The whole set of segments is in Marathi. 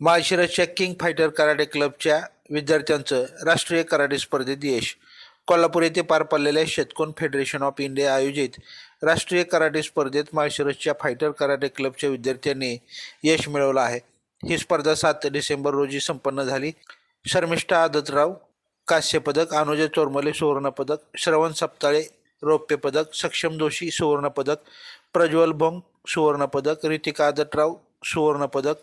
माळशिरसच्या किंग फायटर कराटे क्लबच्या विद्यार्थ्यांचं राष्ट्रीय कराटे स्पर्धेत यश. कोल्हापूर येथे पार पडलेल्या शेतकोन फेडरेशन ऑफ इंडिया आयोजित राष्ट्रीय कराटे स्पर्धेत माळशिरसच्या फायटर कराटे क्लबच्या विद्यार्थ्यांनी यश मिळवलं आहे. ही स्पर्धा सात डिसेंबर रोजी संपन्न झाली. शर्मिष्ठा आदतराव कांस्यपदक अनुजय चोरमले सुवर्णपदक श्रवण सप्ताळे रौप्य पदक सक्षम जोशी सुवर्णपदक प्रज्वल भोंग सुवर्णपदक रितिका आदतराव सुवर्णपदक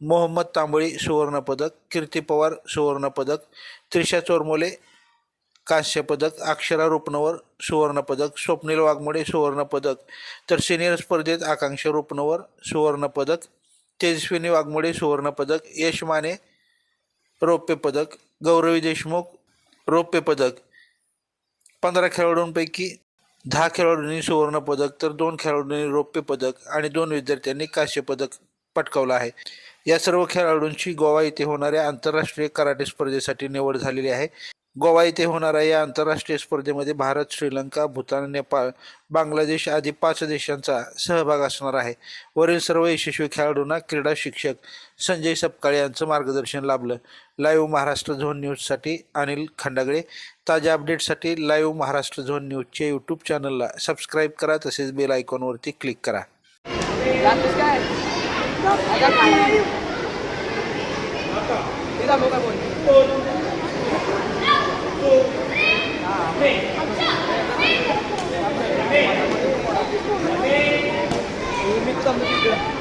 मोहम्मद तांबळी सुवर्णपदक कीर्ती पवार सुवर्णपदक त्रिशा चोरमोले कांस्यपदक अक्षरा रुपनवर सुवर्णपदक स्वप्नील वाघमोडे सुवर्णपदक तर सिनियर स्पर्धेत आकांक्षा रुपनवर सुवर्णपदक तेजस्विनी वाघमोडे सुवर्णपदक यश माने रौप्य पदक गौरवी देशमुख रौप्य पदक. पंधरा खेळाडूंपैकी दहा खेळाडूंनी सुवर्णपदक तर दोन खेळाडूंनी रौप्य पदक आणि दोन विद्यार्थ्यांनी कांस्य पदक पटकावलं आहे. या सर्व खेळाडूंची गोवा येथे होणाऱ्या आंतरराष्ट्रीय कराटे स्पर्धेसाठी निवड झालेली आहे. गोवा येथे होणाऱ्या या आंतरराष्ट्रीय स्पर्धेमध्ये भारत श्रीलंका भूतान नेपाळ बांगलादेश आदी पाच देशांचा सहभाग असणार आहे. वरील सर्व यशस्वी खेळाडूंना क्रीडा शिक्षक संजय सपकाळे यांचं मार्गदर्शन लाभलं. लाईव्ह महाराष्ट्र झोन न्यूजसाठी अनिल खंडागळे. ताज्या अपडेटसाठी लाईव्ह महाराष्ट्र झोन न्यूजच्या यूट्यूब चॅनलला सबस्क्राईब करा तसेच बेल आयकॉनवरती क्लिक करा. somebody